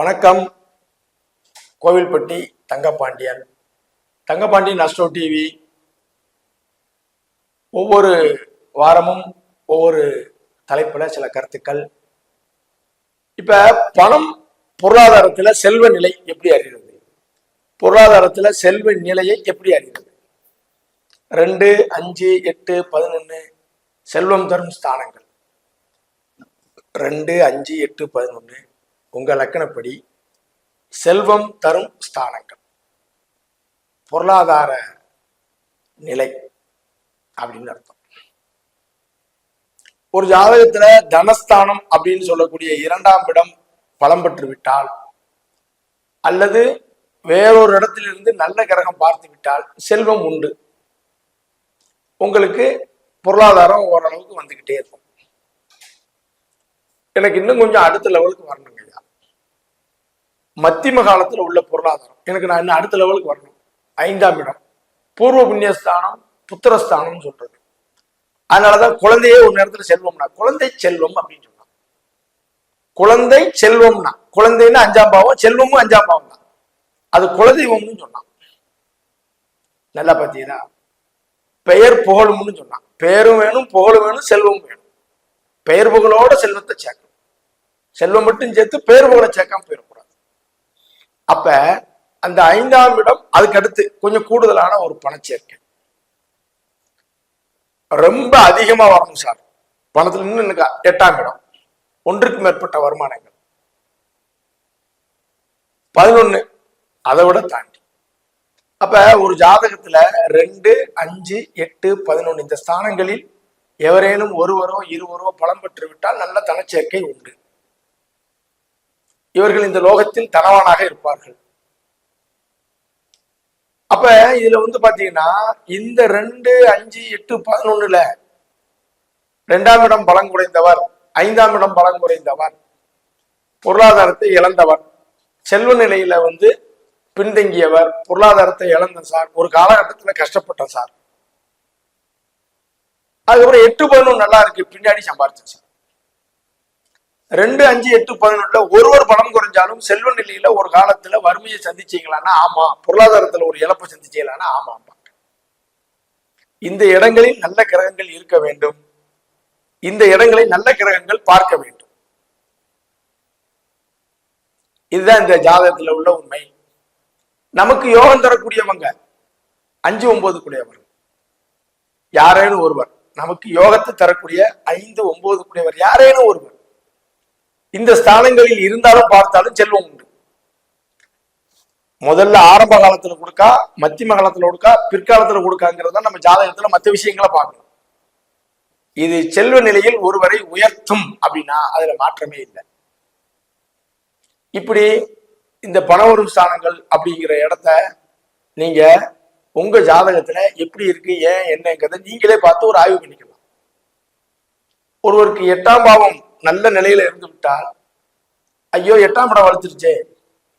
வணக்கம். Kovilpatti Thangapandian. Thangapandian Astro TV ஒவ்வொரு வாரமும் ஒவ்வொரு தலைப்பில் சில கருத்துக்கள். இப்போ பணம் பொருளாதாரத்தில் செல்வ நிலை எப்படி அறிகிறது? பொருளாதாரத்தில் செல்வ நிலையை எப்படி அறிகிறது? ரெண்டு அஞ்சு எட்டு பதினொன்னு செல்வம் தரும் ஸ்தானங்கள். ரெண்டு அஞ்சு எட்டு பதினொன்று உங்க லக்கணப்படி செல்வம் தரும் ஸ்தானங்கள். பொருளாதார நிலை அப்படின்னு அர்த்தம். ஒரு ஜாதகத்துல தனஸ்தானம் அப்படின்னு சொல்லக்கூடிய இரண்டாம் இடம் பலம் பெற்று விட்டால் அல்லது வேறொரு இடத்திலிருந்து நல்ல கிரகம் பார்த்து விட்டால் செல்வம் உண்டு. உங்களுக்கு பொருளாதாரம் ஓரளவுக்கு வந்துகிட்டே இருக்கும். எனக்கு இன்னும் கொஞ்சம் அடுத்த லெவலுக்கு வரணும். மத்தியம காலத்துல உள்ள பொருளாதாரம். எனக்கு நான் இன்னும் அடுத்த லெவலுக்கு வரணும். ஐந்தாம் இடம். பூர்வ புண்ணியஸ்தானம் புத்திரஸ்தானம்னு சொல்றது. அதனாலதான் குழந்தையே ஒரு நேரத்துல செல்வம்னா குழந்தை செல்வம் அப்படின்னு சொன்னான் குழந்தை செல்வம்னா குழந்தைன்னு அஞ்சாம் பாவம் செல்வமும் அஞ்சாம் பாவம் தான் அது குலதெய்வம்னு சொன்னான். நல்லா பார்த்தீங்கன்னா பெயர் புகழும்னு சொன்னான். பெயரும் வேணும் புகழும் வேணும் செல்வம் வேணும். பெயர் புகழோட செல்வத்தை சேர்க்கணும். செல்வம் மட்டும் சேர்த்து பெயர் புகழை சேர்க்காம போயிடும் அப்ப அந்த ஐந்தாம் இடம் அதுக்கு அடுத்து கொஞ்சம் கூடுதலான ஒரு பணச்சேர்க்கை. ரொம்ப அதிகமா வரணும் சார். பணத்துல இன்னும் எனக்கு எட்டாம் இடம். ஒன்றுக்கு மேற்பட்ட வருமானங்கள். பதினொன்னு அதை விட தாண்டி. அப்ப ஒரு ஜாதகத்துல ரெண்டு அஞ்சு எட்டு பதினொன்னு இந்த ஸ்தானங்களில் எவரேனும் ஒருவரோ இருவரோ பலம் பெற்று விட்டால் நல்ல தனச்சேர்க்கை உண்டு. இவர்கள் இந்த லோகத்தில் தனவானாக இருப்பார்கள். அப்ப இதுல வந்து பாத்தீங்கன்னா இந்த ரெண்டு அஞ்சு எட்டு பதினொன்னுல ரெண்டாம் இடம் பலம் குறைந்தவர் ஐந்தாம் இடம் பலம் குறைந்தவர் பொருளாதாரத்தை இழந்தவர் செல்வ நிலையில வந்து பின்தங்கியவர் பொருளாதாரத்தை இழந்த சார் ஒரு காலகட்டத்துல கஷ்டப்பட்டேன் சார். அதுக்கப்புறம் எட்டு பதினொன்று நல்லா இருக்கு பின்னாடி சம்பாரிச்சேன் சார். ரெண்டு அஞ்சு எட்டு பதினொன்றுல ஒருவர் பணம் குறைஞ்சாலும் செல்வ நிலையில ஒரு காலத்துல வறுமையை சந்திச்சீங்களான்னா ஆமா. பொருளாதாரத்துல ஒரு இழப்பை சந்திச்சீங்களான்னா ஆமா இந்த இடங்களில் நல்ல கிரகங்கள் இருக்க வேண்டும். இந்த இடங்களை நல்ல கிரகங்கள் பார்க்க வேண்டும். இதுதான் இந்த ஜாதகத்துல உள்ள உண்மை. நமக்கு யோகம் தரக்கூடியவங்க அஞ்சு ஒன்பது கூடியவர் யாரேனும் ஒருவர். நமக்கு யோகத்தை தரக்கூடிய ஐந்து ஒன்பது கூடியவர் யாரேனும் ஒருவர். இந்த ஸ்தானங்களில் இருந்தாலும் பார்த்தாலும் செல்வம் உண்டு. முதல்ல ஆரம்ப காலத்துல கொடுக்கா மத்தியம காலத்துல கொடுக்கா பிற்காலத்துல கொடுக்காங்கிறத நம்ம ஜாதகத்துல மற்ற விஷயங்களை பார்க்கணும். இது செல்வ நிலையில் ஒருவரை உயர்த்தும் அப்படின்னா அதுல மாற்றமே இல்லை. இப்படி இந்த பணவரும் ஸ்தானங்கள் அப்படிங்கிற இடத்த நீங்க உங்க ஜாதகத்துல எப்படி இருக்கு ஏன் என்னங்கிறத நீங்களே பார்த்து ஒரு ஆய்வு பண்ணிக்கலாம். ஒருவருக்கு எட்டாம் பாவம் நல்ல நிலையில இருந்து விட்டால் ஐயோ எட்டாம் படம் வளர்த்துருச்சே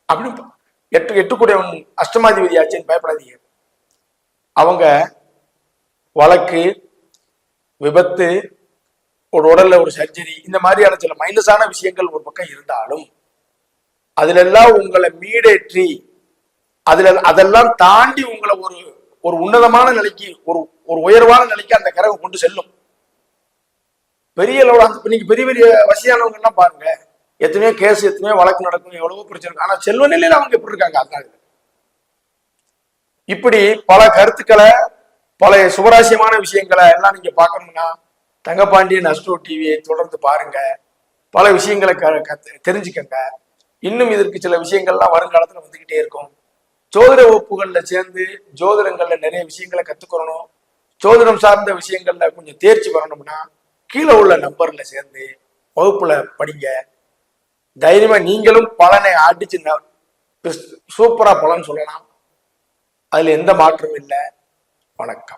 அப்படின்னு எட்டு எட்டுக்கூடியவன் அஷ்டமாதிபதி ஆச்சேன்னு பயப்படாதீங்க. அவங்க வழக்கு விபத்து ஒரு உடல்ல ஒரு சர்ஜரி இந்த மாதிரியான சில மைனஸான விஷயங்கள் ஒரு பக்கம் இருந்தாலும் அதுல எல்லாம் உங்களை மீடேற்றி அதுல அதெல்லாம் தாண்டி உங்களை ஒரு ஒரு உன்னதமான நிலைக்கு ஒரு ஒரு உயர்வான நிலைக்கு அந்த கரகம் கொண்டு செல்லும். பெரிய அளவுல அந்த இன்னைக்கு பெரிய பெரிய வசதியானவங்க எல்லாம் பாருங்க. எத்தனையோ கேஸ் எத்தனையோ வழக்கு நடக்கும் எவ்வளவோ பிரச்சனை ஆனா செல்வ நிலையில அவங்க எப்படி இருக்காங்க? அதனால இப்படி பல கருத்துக்களை பல சுவராசியமான விஷயங்களை எல்லாம் நீங்க பார்க்கணும்னா தங்கப்பாண்டியன் அஸ்ட்ரோ டிவியை தொடர்ந்து பாருங்க. பல விஷயங்களை க கத்து- தெரிஞ்சுக்கங்க. இன்னும் இதற்கு சில விஷயங்கள்லாம் வருங்காலத்துல வந்துகிட்டே இருக்கும். ஜோதிட வகுப்புகள்ல சேர்ந்து ஜோதிடங்கள்ல நிறைய விஷயங்களை கத்துக்கணும் ஜோதிடம் சார்ந்த விஷயங்கள்ல கொஞ்சம் தேர்ச்சி வரணும்னா கீழே உள்ள நம்பர்ல சேர்ந்து வகுப்புல படிங்க. தைரியமா நீங்களும் பலனை அடிச்சு சூப்பரா பலன் சொல்லலாம். அதுல எந்த மாற்றமும் இல்லை. வணக்கம்.